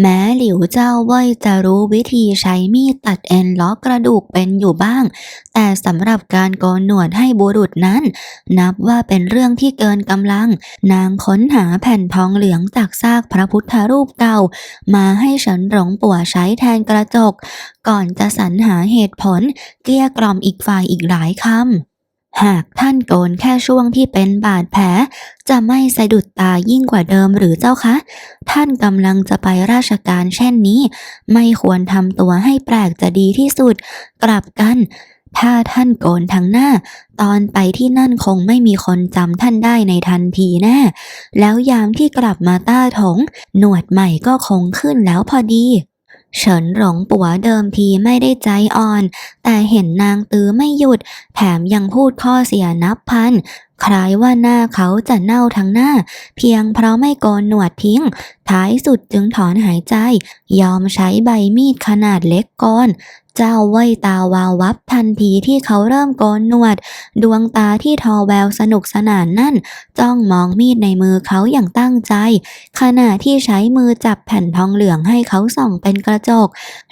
แม้หลิวเจ้าเว่ยจะรู้วิธีใช้มีดตัดเอ็นล้อกระดูกเป็นอยู่บ้าง แต่สำหรับการโกนหนวดให้บุรุษนั้น นับว่าเป็นเรื่องที่เกินกำลัง นางค้นหาแผ่นทองเหลืองจากซากพระพุทธรูปเก่า มาให้ฉันหลงปัวใช้แทนกระจก ก่อนจะสรรหาเหตุผลเกลี้ยกล่อมอีกฝ่ายอีกหลายคำ หากท่านโกนแค่ช่วงที่เป็นบาดแผล จะไม่สะดุดตายิ่งกว่าเดิมหรือเจ้าคะ ท่านกำลังจะไปราชการเช่นนี้ ไม่ควรทำตัวให้แปลกจะดีที่สุด กลับกัน ถ้าท่านโกนทั้งหน้า ตอนไปที่นั่นคงไม่มีคนจำท่านได้ในทันทีแน่ แล้วยามที่กลับมาต้าถง หนวดใหม่ก็คงขึ้นแล้วพอดี เฉินหลงปัวเดิมทีไม่ได้ใจอ่อน แต่เห็นนางตื้อไม่หยุด แถมยังพูดข้อเสียนับพัน คล้ายว่าหน้าเขาจะเน่าทั้งหน้า เพียงเพราะไม่โกนหนวดทิ้ง ท้ายสุดจึงถอนหายใจ ยอมใช้ใบมีดขนาดเล็กก่อน เจ้าเว่ยตาวาววับทันทีที่เขาเริ่มโกนหนวด ดวงตาที่ทอแววสนุกสนานนั่น จ้องมองมีดในมือเขาอย่างตั้งใจ ขณะที่ใช้มือจับแผ่นทองเหลืองให้เขาส่องเป็นกระจก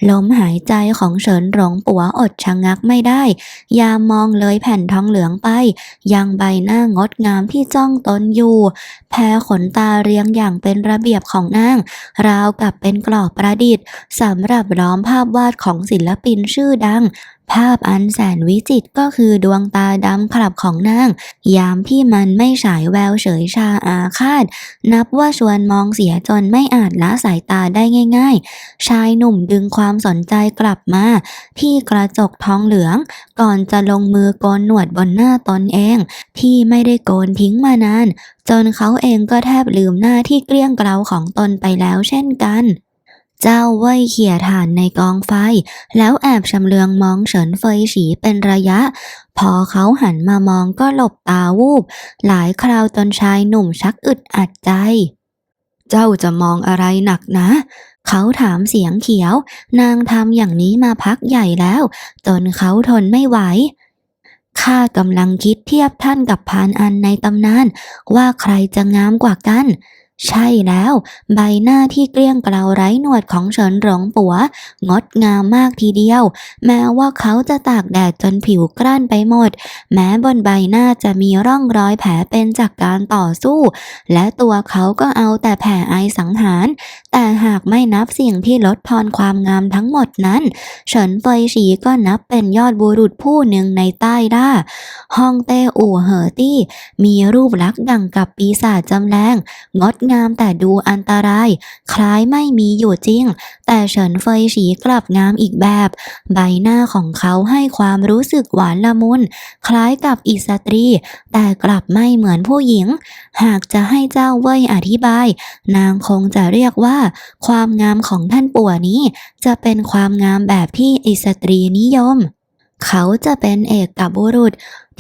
ลมหายใจของเฉินหลงปัวอดชะงักไม่ได้ ยามมองเลยแผ่นทองเหลืองไป ยังใบหน้างดงามที่จ้องตนอยู่ แพ้ขนตาเรียงอย่างเป็นระเบียบของนาง ราวกับเป็นกรอบประดิษฐ์สำหรับล้อมภาพวาดของศิลปินชื่อดัง ภาพอันแสนวิจิตก็คือดวงตาดำขลับของนาง ยามที่มันไม่ฉายแววเฉยชาอาฆาต นับว่าชวนมองเสียจนไม่อาจละสายตาได้ง่าย ๆ ชายหนุ่มดึงความสนใจกลับมา ที่กระจกทองเหลือง ก่อนจะลงมือโกนหนวดบนหน้าตนเอง ที่ไม่ได้โกนทิ้งมานาน จนเขาเองก็แทบลืมหน้าที่เกลี้ยงเกลาของตนไปแล้วเช่นกัน เจ้าเว่ยเขี่ยถ่านในกองไฟ แล้วแอบชำเลืองมองเฉินเฟยฉีเป็นระยะ พอเขาหันมามองก็หลบตาวูบ หลายคราวจนชายหนุ่มชักอึดอัดใจ เจ้าจะมองอะไรหนักนะ เขาถามเสียงเขียว นางทำอย่างนี้มาพักใหญ่แล้ว จนเขาทนไม่ไหวข้ากำลังคิดเทียบท่านกับพานอันในตำนาน ว่าใครจะงามกว่ากัน ใช่แล้ว ใบหน้าที่เกลี้ยงเกลาไร้หนวดของเฉินหลงปัว งดงามมากทีเดียว แม้ว่าเขาจะตากแดดจนผิวกร้านไปหมด แม้บนใบหน้าจะมีร่องรอยแผลเป็นจากการต่อสู้ และตัวเขาก็เอาแต่แผ่ไอสังหาร แต่หากไม่นับสิ่งที่ลดทอนความงามทั้งหมดนั้น เฉินเฟยฉีก็นับเป็นยอดบุรุษผู้หนึ่งในใต้ล่าฮ่องเต้อู่เหอตี้มีรูปลักษณ์ดังกับปีศาจจำแรงงดงามแต่ดูอันตราย คล้ายไม่มีอยู่จริง แต่เฉินเฟยฉีกลับงามอีกแบบ ใบหน้าของเขาให้ความรู้สึกหวานละมุน คล้ายกับอิสตรี แต่กลับไม่เหมือนผู้หญิง หากจะให้เจ้าเว่ยอธิบาย นางคงจะเรียกว่า ความงามของท่านปู่นี้ จะเป็นความงามแบบที่อิสตรีนิยม เขาจะเป็นเอกกับบุรุษ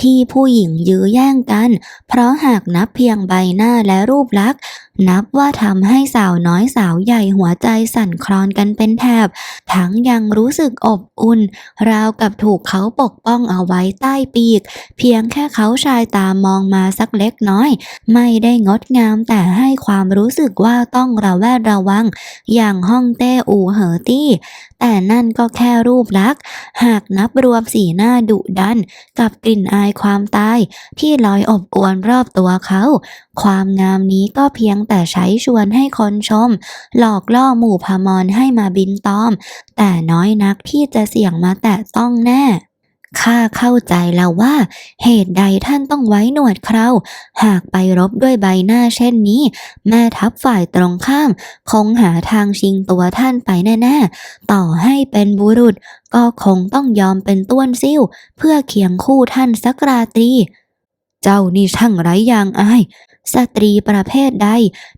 ที่ผู้หญิงยื้อแย่งกัน เพราะหากนับเพียงใบหน้าและรูปลักษณ์ นับว่าทำให้สาวน้อยสาวใหญ่หัวใจสั่นคลอนกันเป็นแถบ ทั้งยังรู้สึกอบอุ่น ราวกับถูกเขาปกป้องเอาไว้ใต้ปีก เพียงแค่เขาชายตามองมาสักเล็กน้อย ไม่ได้งดงามแต่ให้ความรู้สึกว่าต้องระแวดระวัง อย่างฮ่องเต้อูเหอตี้แต่นั่นก็แค่รูปลักษณ์ หากนับรวมสีหน้าดุดัน กับกลิ่นอายความตายที่ลอยอบอวนรอบตัวเขา ความงามนี้ก็เพียงแต่ใช้ชวนให้คนชม หลอกล่อหมู่พมรให้มาบินตอม แต่น้อยนักที่จะเสี่ยงมาแตะต้องแน่ ข้าเข้าใจแล้วว่า เหตุใดท่านต้องไว้หนวดเครา หากไปรบด้วยใบหน้าเช่นนี้ แม่ทัพฝ่ายตรงข้าม คงหาทางชิงตัวท่านไปแน่ๆ ต่อให้เป็นบุรุษ ก็คงต้องยอมเป็นต้วนซิ่ว เพื่อเคียงคู่ท่านสักราตรี เจ้านี่ช่างไร้ยางอายสตรีประเภทใด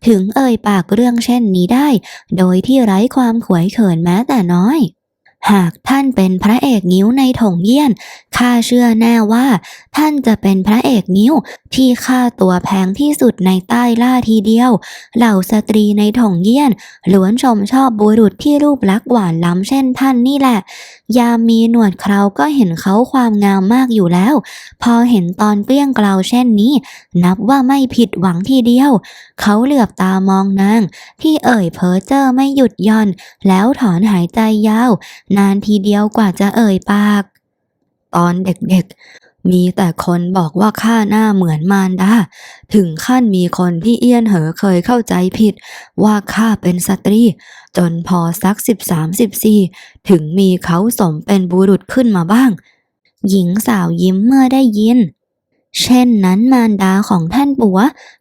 ถึงเอ่ยปากเรื่องเช่นนี้ได้ โดยที่ไร้ความขวยเขินแม้แต่น้อย หากท่านเป็นพระเอกนิ้วในถงเยี่ยน ข้าเชื่อแน่ว่า ท่านจะเป็นพระเอกนิ้วที่ค่าตัวแพงที่สุดในใต้ล่าทีเดียว เหล่าสตรีในถงเยี่ยนล้วนชมชอบบุรุษที่รูปลักษณ์หวานล้ำเช่นท่านนี่แหละ ยามมีหนวดเคราก็เห็นเขาความงามมากอยู่แล้ว พอเห็นตอนเกลี้ยงเกลาเช่นนี้ นับว่าไม่ผิดหวังทีเดียว เขาเหลือบตามองนาง ที่เอ่ยเพ้อเจ้อไม่หยุดย่อน แล้วถอนหายใจยาวนานทีเดียวกว่าจะเอ่ยปาก ตอนเด็กๆ มีแต่คนบอกว่าข้าหน้าเหมือนมารดา ถึงขั้นมีคนที่เอี้ยนเหอเคยเข้าใจผิด ว่าข้าเป็นสตรี จนพอสักสิบสามสิบสี่ถึงมีเขาสมเป็นบุรุษขึ้นมาบ้าง หญิงสาวยิ้มเมื่อได้ยินเช่นนั้นมารดาของท่านปัว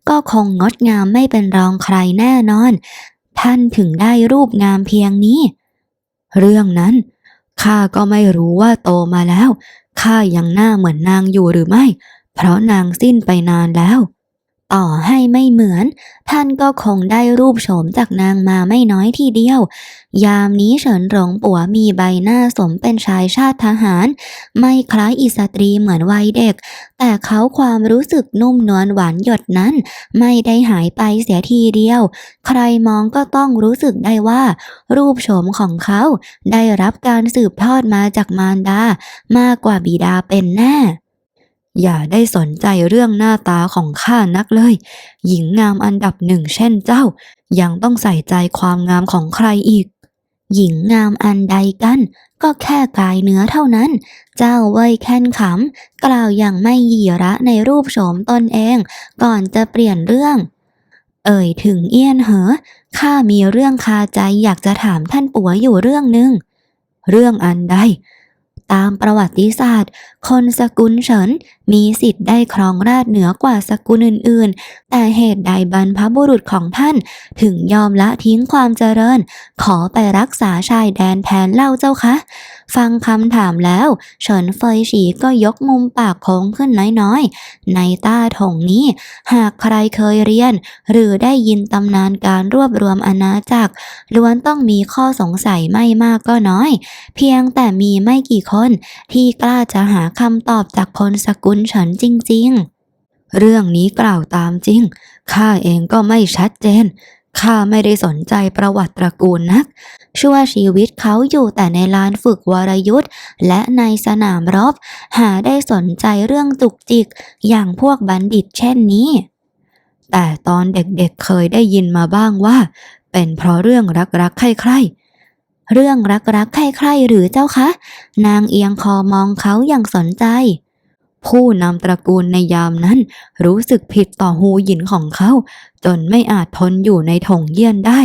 ก็คงงดงามไม่เป็นรองใครแน่นอน ท่านถึงได้รูปงามเพียงนี้ เรื่องนั้นข้าก็ไม่รู้ว่าโตมาแล้วข้ายังหน้าเหมือนนางอยู่หรือไม่ เพราะนางสิ้นไปนานแล้ว ต่อให้ไม่เหมือน ท่านก็คงได้รูปโฉมจากนางมาไม่น้อยทีเดียว ยามนี้เฉินหลงปัวมีใบหน้าสมเป็นชายชาติทหาร ไม่คล้ายอิสตรีเหมือนวัยเด็ก แต่เขาความรู้สึกนุ่มนวลหวานหยดนั้น ไม่ได้หายไปเสียทีเดียว ใครมองก็ต้องรู้สึกได้ว่า รูปโฉมของเขาได้รับการสืบทอดมาจากมารดามากกว่าบิดาเป็นแน่ อย่าได้สนใจเรื่องหน้าตาของข้านักเลย หญิงงามอันดับหนึ่งเช่นเจ้า ยังต้องใส่ใจความงามของใครอีก หญิงงามอันใดกัน ก็แค่กายเนื้อเท่านั้น เจ้าเว่ยแค้นขำกล่าวอย่างไม่หยีระในรูปโฉมตนเอง ก่อนจะเปลี่ยนเรื่องเอ่ยถึงเอี้ยนเหอ ข้ามีเรื่องคาใจอยากจะถามท่านปัวอยู่เรื่องหนึ่ง เรื่องอันใด ตามประวัติศาสตร์ คนสกุลเฉินมีสิทธิ์ได้ครองราชเหนือกว่าสกุลอื่นๆ แต่เหตุใดบรรพบุรุษของท่านถึงยอมละทิ้งความเจริญ ขอไปรักษาชายแดนแทนเล่าเจ้าคะ ฟังคำถามแล้ว เฉินเฟยฉีก็ยกมุมปากโค้งขึ้นน้อยๆ ในต้าถงนี้ หากใครเคยเรียน หรือได้ยินตำนานการรวบรวมอาณาจักรล้วนต้องมีข้อสงสัยไม่มากก็น้อย เพียงแต่มีไม่กี่คนที่กล้าจะหาคำตอบจากคนสกุลเฉินจริง ๆ เรื่องนี้กล่าวตามจริง ข้าเองก็ไม่ชัดเจน ข้าไม่ได้สนใจประวัติตระกูลนัก ชั่วชีวิตเขาอยู่แต่ในลานฝึกวรยุทธ์และในสนามรบ หาได้สนใจเรื่องจุกจิกอย่างพวกบัณฑิตเช่นนี้ แต่ตอนเด็กๆเเคยได้ยินมาบ้างว่า เป็นเพราะเรื่องรักๆใคร่ๆ เรื่องรักๆใคร่ๆหรือเจ้าคะ นางเอียงคอมองเขาอย่างสนใจ ผู้นำตระกูลในยามนั้น รู้สึกผิดต่อหูหยินของเขา จนไม่อาจทนอยู่ในถงเยี่ยนได้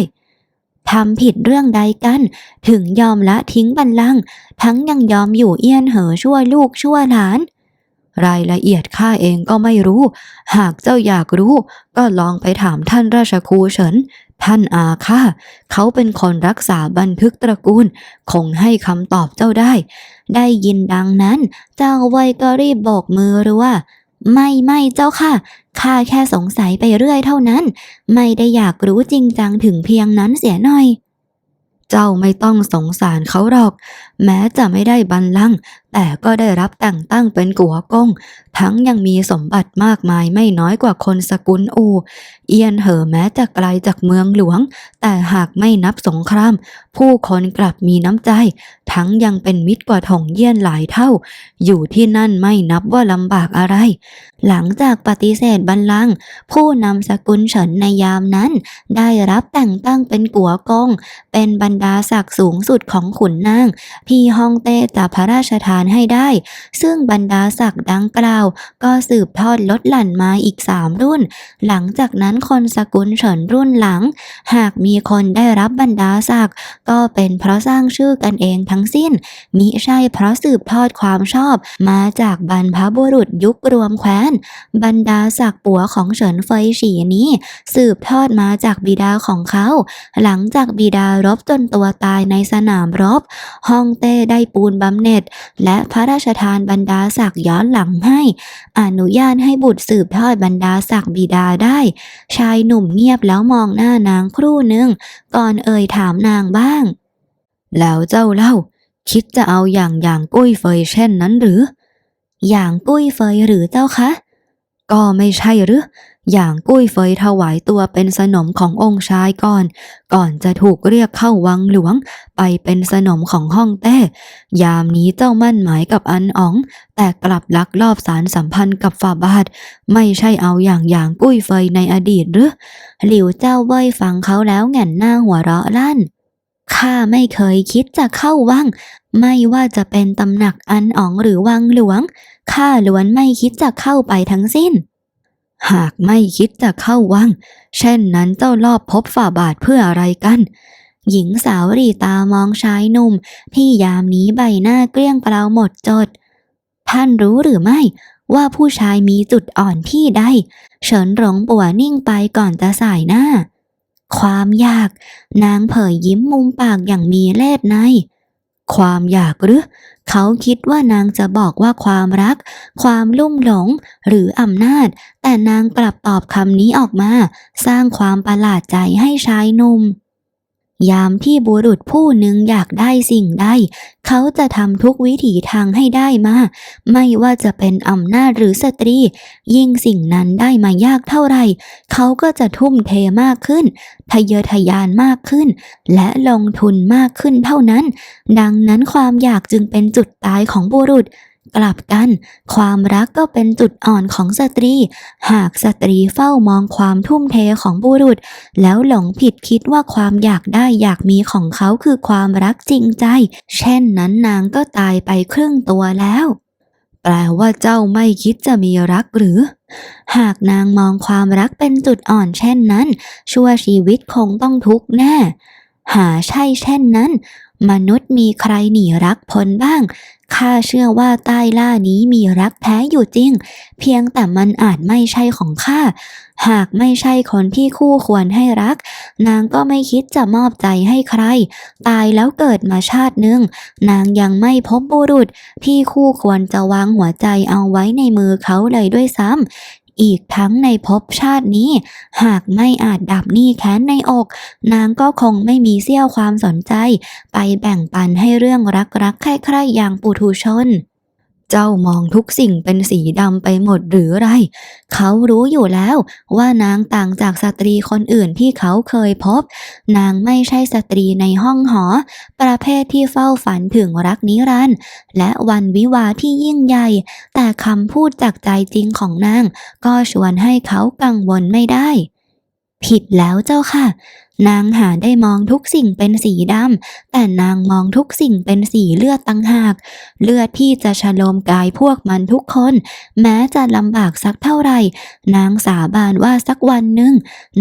ทำผิดเรื่องใดกัน ถึงยอมละทิ้งบัลลังก์ทั้งยังยอมอยู่เอี้ยนเหอชั่วลูกชั่วหลาน รายละเอียดข้าเองก็ไม่รู้ หากเจ้าอยากรู้ ก็ลองไปถามท่านราชครูเฉิน ท่านอาข้าเขาเป็นคนรักษาบันทึกตระกูล คงให้คำตอบเจ้าได้ ได้ยินดังนั้น เจ้าไวก็รีบโบกมือรัวไม่ไม่เจ้าค่ะ ข้าแค่สงสัยไปเรื่อยเท่านั้น ไม่ได้อยากรู้จริงจังถึงเพียงนั้นเสียหน่อย เจ้าไม่ต้องสงสารเขาหรอก แม้จะไม่ได้บัลลังก์แต่ก็ได้รับแต่งตั้งเป็นกัวกง ทั้งยังมีสมบัติมากมายไม่น้อยกว่าคนสกุลอู เอียนเหอแม้จะไกลจากเมืองหลวง แต่หากไม่นับสงคราม ผู้คนกลับมีน้ำใจ ทั้งยังเป็นมิตรกว่าถงเยี่ยนหลายเท่า อยู่ที่นั่นไม่นับว่าลำบากอะไร หลังจากปฏิเสธบัลลังก์ผู้นำสกุลเฉินในยามนั้น ได้รับแต่งตั้งเป็นกัวกง เป็นบรรดาศักดิ์สูงสุดของขุนนาง ที่ฮ่องเต้จะพระราชทานให้ได้ ซึ่งบรรดาศักดิ์ดังกล่าวก็สืบทอดลดหลั่นมาอีกสามรุ่น หลังจากนั้นคนสกุลเฉินรุ่นหลัง หากมีคนได้รับบรรดาศักดิ์ก็เป็นเพราะสร้างชื่อกันเองทั้งสิ้น มิใช่เพราะสืบทอดความชอบมาจากบรรพบุรุษยุครวมแคว้น บรรดาศักดิ์ปัวของเฉินเฟยฉีนี้ สืบทอดมาจากบิดาของเขา หลังจากบิดารบจนตัวตายในสนามรบฮ่องเต้ได้ปูนบำเหน็จ และพระราชทานบรรดาศักดิ์ย้อนหลังให้อนุญาตให้บุตรสืบทอดบรรดาศักดิ์บิดาได้ ชายหนุ่มเงียบแล้วมองหน้านางครู่หนึ่ง ก่อนเอ่ยถามนางบ้าง แล้วเจ้าเล่า คิดจะเอาอย่างอย่างกุ้ยเฟยเช่นนั้นหรือ อย่างกุ้ยเฟยหรือเจ้าคะ ก็ไม่ใช่หรือ อย่างกุ้ยเฟยถวายตัวเป็นสนมขององค์ชายก่อน ก่อนจะถูกเรียกเข้าวังหลวง ไปเป็นสนมของห้องเต้ ยามนี้เจ้ามั่นหมายกับอันอ๋อง แต่กลับลักลอบสารสัมพันธ์กับฝาบาท ไม่ใช่เอาอย่างอย่างกุ้ยเฟยในอดีตหรือ หลิวเจ้าเว่ยฟังเขาแล้วแหง่นหน้าหัวเราะลั่นข้าไม่เคยคิดจะเข้าวัง ไม่ว่าจะเป็นตำหนักอันอ๋องหรือวังหลวงข้าล้วนไม่คิดจะเข้าไปทั้งสิ้น หากไม่คิดจะเข้าวัง เช่นนั้นเจ้ารอบพบฝ่าบาทเพื่ออะไรกัน หญิงสาวรีตามองชายหนุ่ม ที่ยามนี้ใบหน้าเกลี้ยงเกลาหมดจด ท่านรู้หรือไม่ว่าผู้ชายมีจุดอ่อนที่ใด เฉินหลงปัวนิ่งไปก่อนจะสายหน้า ความอยาก นางเผยยิ้มมุมปากอย่างมีเล่ห์ใน ความอยากหรือ เขาคิดว่านางจะบอกว่าความรัก ความลุ่มหลง หรืออำนาจ แต่นางกลับตอบคำนี้ออกมา สร้างความประหลาดใจให้ชายหนุ่ม ยามที่บุรุษผู้หนึ่งอยากได้สิ่งใด เขาจะทำทุกวิถีทางให้ได้มา ไม่ว่าจะเป็นอำนาจหรือสตรี ยิ่งสิ่งนั้นได้มายากเท่าไหร่ เขาก็จะทุ่มเทมากขึ้น ทะเยอทะยานมากขึ้น และลงทุนมากขึ้นเท่านั้น ดังนั้นความอยากจึงเป็นจุดตายของบุรุษ กลับกัน ความรักก็เป็นจุดอ่อนของสตรี หากสตรีเฝ้ามองความทุ่มเทของบุรุษ แล้วหลงผิดคิดว่าความอยากได้อยากมีของเขาคือความรักจริงใจ เช่นนั้นนางก็ตายไปครึ่งตัวแล้ว แปลว่าเจ้าไม่คิดจะมีรักหรือ หากนางมองความรักเป็นจุดอ่อนเช่นนั้น ชั่วชีวิตคงต้องทุกข์แน่ หาใช่เช่นนั้น มนุษย์มีใครหนีรักพ้นบ้าง ข้าเชื่อว่าใต้ล่านี้มีรักแท้อยู่จริง เพียงแต่มันอาจไม่ใช่ของข้า หากไม่ใช่คนที่คู่ควรให้รัก นางก็ไม่คิดจะมอบใจให้ใคร ตายแล้วเกิดมาชาติหนึ่ง นางยังไม่พบบุรุษ ที่คู่ควรจะวางหัวใจเอาไว้ในมือเขาเลยด้วยซ้ำ อีกทั้งในภพชาตินี้ หากไม่อาจดับหนี้แค้นในอก นางก็คงไม่มีเสี้ยวความสนใจ ไปแบ่งปันให้เรื่องรักๆใคร่ๆอย่างปุถุชน เจ้ามองทุกสิ่งเป็นสีดำไปหมดหรือไร เขารู้อยู่แล้วว่านางต่างจากสตรีคนอื่นที่เขาเคยพบ นางไม่ใช่สตรีในห้องหอ ประเภทที่เฝ้าฝันถึงรักนิรันดร์และวันวิวาที่ยิ่งใหญ่ แต่คำพูดจากใจจริงของนาง ก็ชวนให้เขากังวลไม่ได้ ผิดแล้วเจ้าค่ะ นางหาได้มองทุกสิ่งเป็นสีดำ แต่นางมองทุกสิ่งเป็นสีเลือดตั้งหาก เลือดที่จะฉโลมกายพวกมันทุกคน แม้จะลำบากสักเท่าไหร่ นางสาบานว่าสักวันหนึ่ง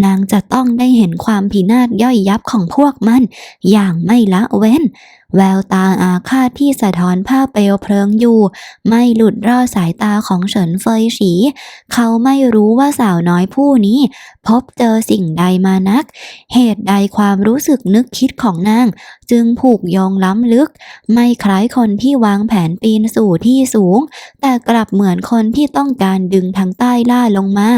นางจะต้องได้เห็นความพินาศย่อยยับของพวกมัน อย่างไม่ละเว้น แววตาอาฆาตที่สะท้อนภาพเปลวเพลิงอยู่ ไม่หลุดรอดสายตาของเฉินเฟยฉี เขาไม่รู้ว่าสาวน้อยผู้นี้ พบเจอสิ่งใดมานัก เหตุใดความรู้สึกนึกคิดของนาง จึงผูกโยงล้ำลึก ไม่คล้ายคนที่วางแผนปีนสู่ที่สูง แต่กลับเหมือนคนที่ต้องการดึงทางใต้ล่าลงมา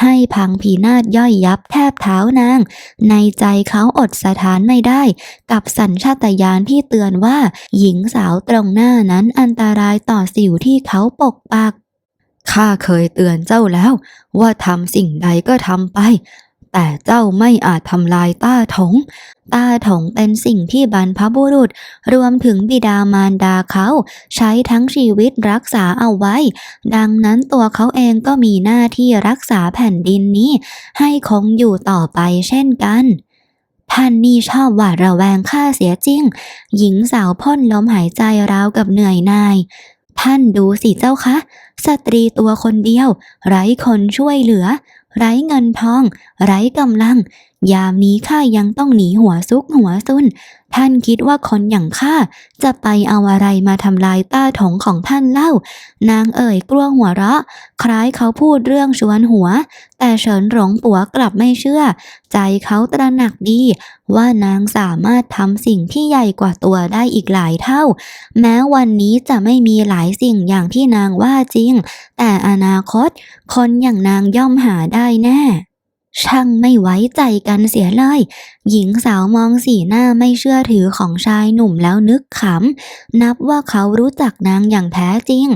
ให้พังพีนาศย่อยยับแทบเท้านาง ในใจเขาอดสถานไม่ได้ กับสัญชาตญาณที่เตือนว่า หญิงสาวตรงหน้านั้นอันตรายต่อสิวที่เขาปกปักข้าเคยเตือนเจ้าแล้ว ว่าทำสิ่งใดก็ทำไป แต่เจ้าไม่อาจทำลายต้าถง ต้าถงเป็นสิ่งที่บรรพบุรุษ รวมถึงบิดามารดาเขา ใช้ทั้งชีวิตรักษาเอาไว้ ดังนั้นตัวเขาเองก็มีหน้าที่รักษาแผ่นดินนี้ ให้คงอยู่ต่อไปเช่นกันท่านนี่ชอบหวาดระแวงข้าเสียจริง หญิงสาวพ่นลมหายใจราวกับเหนื่อยนาย ท่านดูสิเจ้าคะ สตรีตัวคนเดียว ไร้คนช่วยเหลือ ไร้เงินทอง ไร้กำลัง ยามนี้ข้ายังต้องหนีหัวซุกหัวซุน ท่านคิดว่าคนอย่างข้าจะไปเอาอะไรมาทำลายต้าถงของท่านเล่า นางเอ่ยกลัวหัวเราะ คล้ายเขาพูดเรื่องชวนหัว แต่เฉินหลงปัวกลับไม่เชื่อ ใจเขาตระหนักดี ว่านางสามารถทำสิ่งที่ใหญ่กว่าตัวได้อีกหลายเท่า แม้วันนี้จะไม่มีหลายสิ่งอย่างที่นางว่าจริง แต่อนาคต คนอย่างนางย่อมหาได้แน่ ช่างไม่ไว้ใจกันเสียเลย หญิงสาวมองสีหน้าไม่เชื่อถือของชายหนุ่มแล้วนึกขำ นับว่าเขารู้จักนางอย่างแท้จริง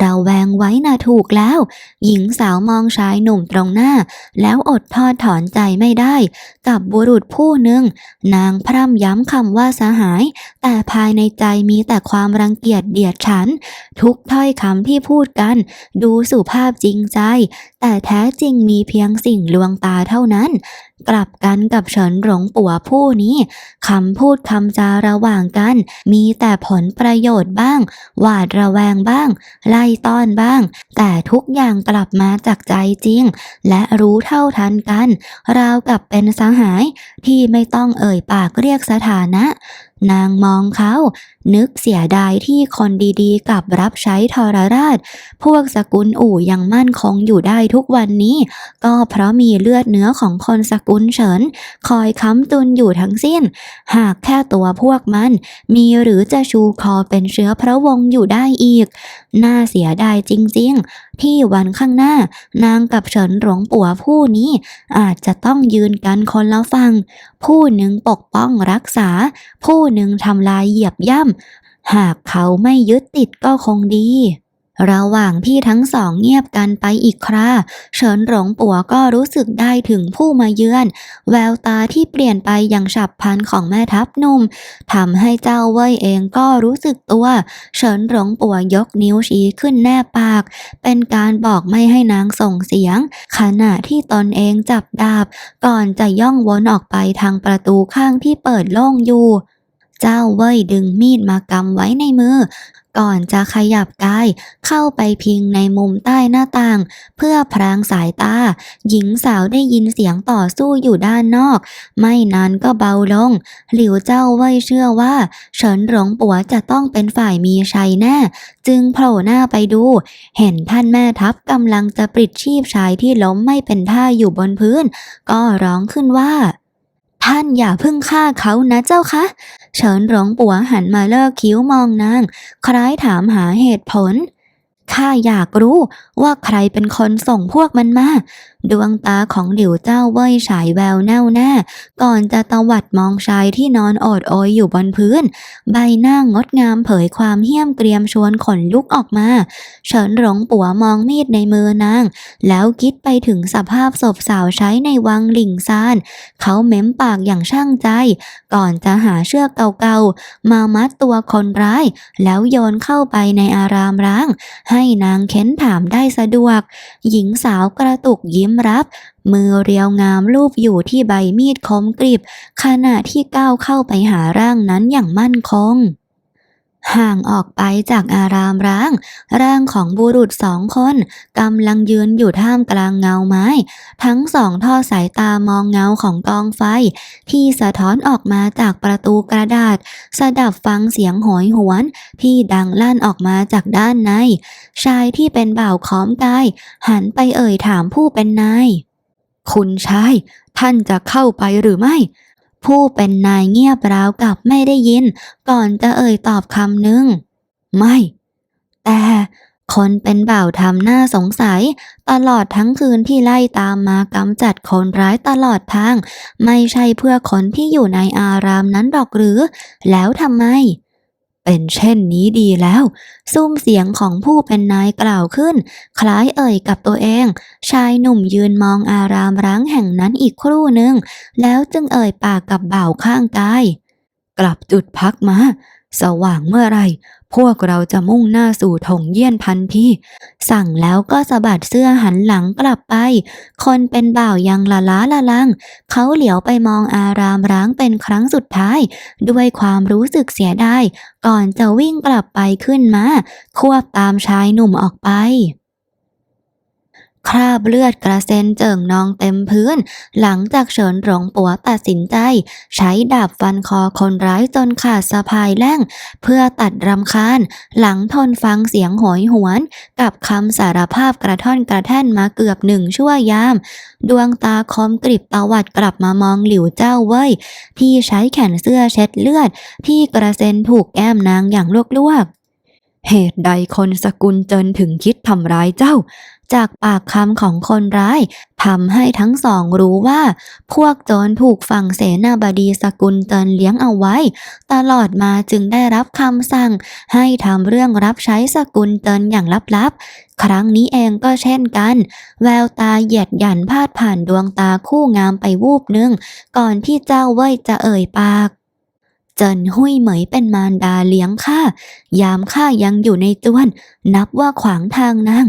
เราแวงไว้น่ะถูกแล้ว หญิงสาวมองชายหนุ่มตรงหน้า แล้วอดทอดถอนใจไม่ได้ กับบุรุษผู้หนึ่ง นางพร่ำย้ำคำว่าสหาย แต่ภายในใจมีแต่ความรังเกียจเดียดฉัน ทุกถ้อยคำที่พูดกัน ดูสุภาพจริงใจ แต่แท้จริงมีเพียงสิ่งลวงตาเท่านั้น กลับกันกับเฉินหลงปัวผู้นี้คำพูดคำจาระหว่างกัน มีแต่ผลประโยชน์บ้าง หวาดระแวงบ้าง ไล่ต้อนบ้าง แต่ทุกอย่างกลับมาจากใจจริง และรู้เท่าทันกัน ราวกับเป็นสหายที่ไม่ต้องเอ่ยปากเรียกสถานะ นางมองเขา นึกเสียดายที่คนดีๆ กับรับใช้ทรราช พวกสกุลอู่ยังมั่นคงอยู่ได้ทุกวันนี้ ก็เพราะมีเลือดเนื้อของคนสกุลเฉิน คอยค้ำตุนอยู่ทั้งสิ้น หากแค่ตัวพวกมัน มีหรือจะชูคอเป็นเชื้อพระวงศ์อยู่ได้อีก น่าเสียดายจริง ๆ ที่วันข้างหน้านางกับเฉินหลวงปัวผู้นี้อาจจะต้องยืนกันคนละฝั่งผู้หนึ่งปกป้องรักษา ผู้หนึ่งทำลายเหยียบย่ำหากเขาไม่ยึดติดก็คงดี ระหว่างที่ทั้งสองเงียบกันไปอีกคราเฉินหลงปัวก็รู้สึกได้ถึงผู้มาเยือน แววตาที่เปลี่ยนไปอย่างฉับพลันของแม่ทัพหนุ่มทำให้เจ้าเว่ยเองก็รู้สึกตัว เฉินหลงปัวยกนิ้วชี้ขึ้นแนบปาก เป็นการบอกไม่ให้นางส่งเสียง ขณะที่ตนเองจับดาบ ก่อนจะย่องวนออกไปทางประตูข้างที่เปิดโล่งอยู่ เจ้าเว่ยดึงมีดมากำไว้ในมือ ก่อนจะขยับกายเข้าไปพิงในมุมใต้หน้าต่าง เพื่อพรางสายตา หญิงสาวได้ยินเสียงต่อสู้อยู่ด้านนอก ไม่นานก็เบาลง หลิวเจ้าเว่ยเชื่อว่า เฉินหลงปัวจะต้องเป็นฝ่ายมีชัยแน่ จึงโผล่หน้าไปดู เห็นท่านแม่ทัพกำลังจะปลิดชีพชายที่ล้มไม่เป็นท่าอยู่บนพื้น ก็ร้องขึ้นว่า ท่านอย่าเพึ่งฆ่าเขานะเจ้าคะ เฉินหลงปัวหันมาเลิกคิ้วมองนาง คล้ายถามหาเหตุผลข้าอยากรู้ว่าใครเป็นคนส่งพวกมันมา ดวงตาของหลิวเจ้าเว่ยฉายแววแน่วแน่ ก่อนจะตวัดมองชายที่นอนโอดโอยอยู่บนพื้น ใบหน้างดงามเผยความเหี้ยมเกรียมชวนขนลุกออกมา เฉินหลงปัวมองมีดในมือนาง แล้วคิดไปถึงสภาพศพสาวใช้ในวังหลิงซาน เขาเม้มปากอย่างช่างใจ ก่อนจะหาเชือกเก่าๆ มามัดตัวคนร้าย แล้วโยนเข้าไปในอารามร้าง ให้นางเค้นถามได้สะดวก หญิงสาวกระตุกยิ้มรับ มือเรียวงามลูบอยู่ที่ใบมีดคมกริบ ขณะที่ก้าวเข้าไปหาร่างนั้นอย่างมั่นคง ห่างออกไปจากอารามร้าง ร่างของบุรุษสองคนกำลังยืนอยู่ท่ามกลางเงาไม้ ทั้งสองทอดสายตามองเงาของกองไฟ ที่สะท้อนออกมาจากประตูกระดาษ สะดับฟังเสียงโหยหวน ที่ดังลั่นออกมาจากด้านใน ชายที่เป็นบ่าวค้อมกาย หันไปเอ่ยถามผู้เป็นนาย คุณชาย ท่านจะเข้าไปหรือไม่ ผู้เป็นนายเงียบราวกับไม่ได้ยิน ก่อนจะเอ่ยตอบคำหนึ่งไม่ แต่คนเป็นบ่าวทำหน้าสงสัย ตลอดทั้งคืนที่ไล่ตามมากำจัดคนร้ายตลอดทาง ไม่ใช่เพื่อคนที่อยู่ในอารามนั้นหรอกหรือ แล้วทำไม เป็นเช่นนี้ดีแล้วซุ้มเสียงของผู้เป็นนายกล่าวขึ้น คล้ายเอ่ยกับตัวเอง ชายหนุ่มยืนมองอารามร้างแห่งนั้นอีกครู่หนึ่ง แล้วจึงเอ่ยปากกับบ่าวข้างกาย กลับจุดพักมา สว่างเมื่อไรพวกเราจะมุ่งหน้าสู่ถงเยี่ยนพันที่ สั่งแล้วก็สะบัดเสื้อหันหลังกลับไป คนเป็นบ่าวยังละล้าละลัง เขาเหลียวไปมองอารามร้างเป็นครั้งสุดท้าย ด้วยความรู้สึกเสียดาย ก่อนจะวิ่งกลับไปขึ้นมา ควบตามชายหนุ่มออกไป คราบเลือดกระเซ็นเจิ่งนองเต็มพื้น หลังจากเฉินหลงปัวตัดสินใจ ใช้ดาบฟันคอคนร้ายจนขาดสะพายแล่ง เพื่อตัดรำคาญ หลังทนฟังเสียงโหยหวน กับคำสารภาพกระท่อนกระแท่นมาเกือบหนึ่งชั่วยาม ดวงตาคมกริบตวัดกลับมามองหลิวเจ้าเว่ยที่ใช้แขนเสื้อเช็ดเลือดที่กระเซ็นถูกแก้มนางอย่างลวกๆ เหตุใดคนสกุลเจินถึงคิดทำร้ายเจ้า จากปากคำของคนร้ายทำให้ทั้งสองรู้ว่า พวกโจรถูกฝั่งเสนาบดีสกุลเตินเลี้ยงเอาไว้ ตลอดมาจึงได้รับคำสั่ง ให้ทำเรื่องรับใช้สกุลเตินอย่างลับๆ ครั้งนี้เองก็เช่นกัน แววตาเหยียดหยันพาดผ่านดวงตาคู่งามไปวูบหนึ่ง ก่อนที่เจ้าเว่ยจะเอ่ยปาก เจินหุยเหมยเป็นมารดาเลี้ยงข้า ยามข้ายังอยู่ในจวน นับว่าขวางทางนาง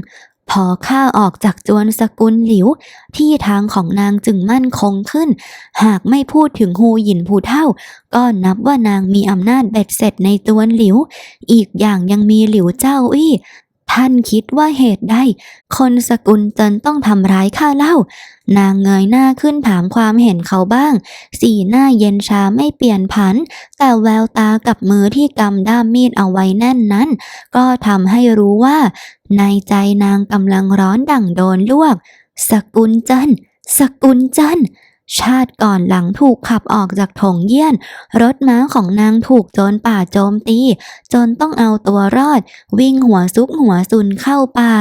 พอข้าออกจากจวนสกุลหลิว ที่ทางของนางจึงมั่นคงขึ้น หากไม่พูดถึงฮูหยินผู้เท่า ก็นับว่านางมีอำนาจเบ็ดเสร็จในจวนหลิว อีกอย่างยังมีหลิวเจ้าอี้ ท่านคิดว่าเหตุใดคนสกุลเจินต้องทำร้ายข้าเล่า นางเงยหน้าขึ้นถามความเห็นเขาบ้าง สีหน้าเย็นชาไม่เปลี่ยนผัน แต่แววตากับมือที่กำด้ามมีดเอาไว้แน่นนั้น ก็ทำให้รู้ว่า ในใจนางกำลังร้อนดั่งโดนลวก สกุลจันสกุลจันทร์ ชาติก่อนหลังถูกขับออกจากถงเยี่ยน รถม้าของนางถูกโจรป่าโจมตี จนต้องเอาตัวรอด วิ่งหัวซุกหัวซุนเข้าป่า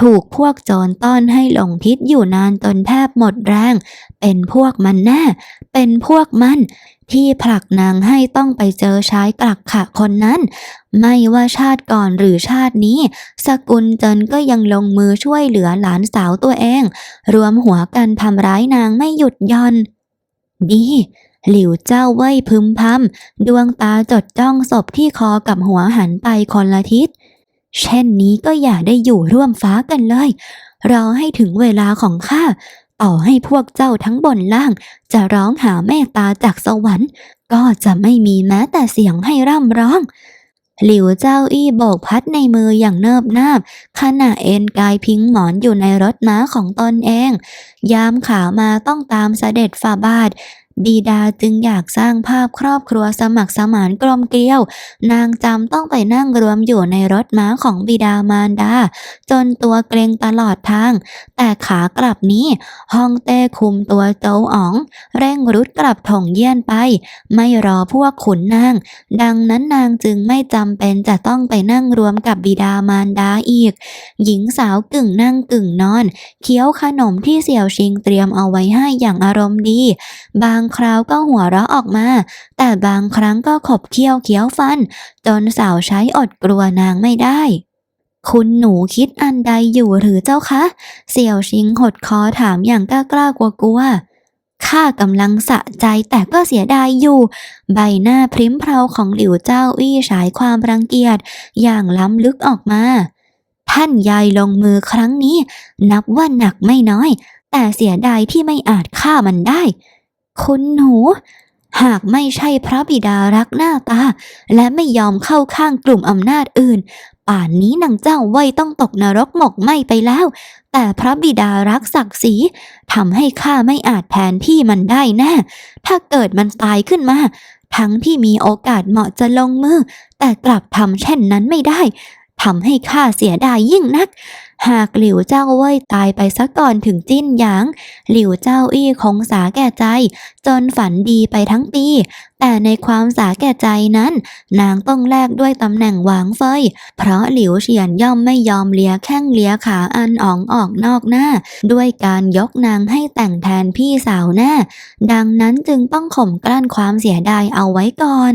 ถูกพวกโจรต้อนให้หลงพิษอยู่นานจนแทบหมดแรง เป็นพวกมันแน่ เป็นพวกมัน ที่ผลักนางให้ต้องไปเจอชายกลักขะคนนั้น ไม่ว่าชาติก่อนหรือชาตินี้ สกุลเจินก็ยังลงมือช่วยเหลือหลานสาวตัวเอง รวมหัวกันทำร้ายนางไม่หยุดย่อน ดีหลิวเจ้าเว่ยพึมพำดวงตาจดจ้องศพที่คอกับหัวหันไปคนละทิศ เช่นนี้ก็อย่าได้อยู่ร่วมฟ้ากันเลย รอให้ถึงเวลาของข้า ต่อให้พวกเจ้าทั้งบนล่าง จะร้องหาเมตตาจากสวรรค์ ก็จะไม่มีแม้แต่เสียงให้ร่ำร้อง หลิวเจ้าอี้โบกพัดในมืออย่างเนิบนาบขณะเอนกายพิงหมอนอยู่ในรถม้าของตนเอง ยามขามาต้องตามเสด็จฝ่าบาท บิดาจึงอยากสร้างภาพครอบครัวสมัครสมานกลมเกลียว นางจำต้องไปนั่งรวมอยู่ในรถม้าของบิดามารดา จนตัวเกรงตลอดทาง แต่ขากลับนี้ฮองเต้คุมตัวโจวอ๋อง เร่งรุดกลับถงเยี่ยนไป ไม่รอพวกขุนนาง ดังนั้นนางจึงไม่จำเป็นจะต้องไปนั่งรวมกับบิดามารดาอีก หญิงสาวกึ่งนั่งกึ่งนอน เคี้ยวขนมที่เสี่ยวชิงเตรียมเอาไว้ให้อย่างอารมณ์ดี บางคราวก็หัวเราะออกมา แต่บางครั้งก็ขบเคี้ยวเคี้ยวฟัน จนสาวใช้อดกลัวนางไม่ได้ คุณหนูคิดอันใดอยู่หรือเจ้าคะ เสี่ยวชิงหดคอถามอย่างกล้ากล้ากลัวกลัวๆข้ากำลังสะใจแต่ก็เสียดายอยู่ ใบหน้าพริ้มเพราของหลิวเจ้าอี้ฉายความรังเกียจอย่างล้ำลึกออกมา ท่านยายลงมือครั้งนี้ นับว่าหนักไม่น้อย แต่เสียดายที่ไม่อาจฆ่ามันได้ คุณหนู หากไม่ใช่พระบิดารักหน้าตา และไม่ยอมเข้าข้างกลุ่มอำนาจอื่น ป่านนี้นางเจ้าไว้ยต้องตกนรกหมกไหมไปแล้ว แต่พระบิดารักศักดิ์ศรีทำให้ข้าไม่อาจแทนที่มันได้แน่ ถ้าเกิดมันตายขึ้นมาทั้งที่มีโอกาสเหมาะจะลงมือ แต่กลับทำเช่นนั้นไม่ได้ ทำให้ข้าเสียดายยิ่งนัก หากหลิวเจ้าเว่ยตายไปซะก่อนถึงจิ้นหยาง หลิวเจ้าอี้คงสาแก่ใจ จนฝันดีไปทั้งปี แต่ในความสาแก่ใจนั้น นางต้องแลกด้วยตำแหน่งหวางเฟย เพราะหลิวเฉียนย่อมไม่ยอมเลียแข้งเลียขาอันอ่องออกนอกหน้า ด้วยการยกนางให้แต่งแทนพี่สาวแน่ดังนั้นจึงต้องข่มกลั้นความเสียดายเอาไว้ก่อน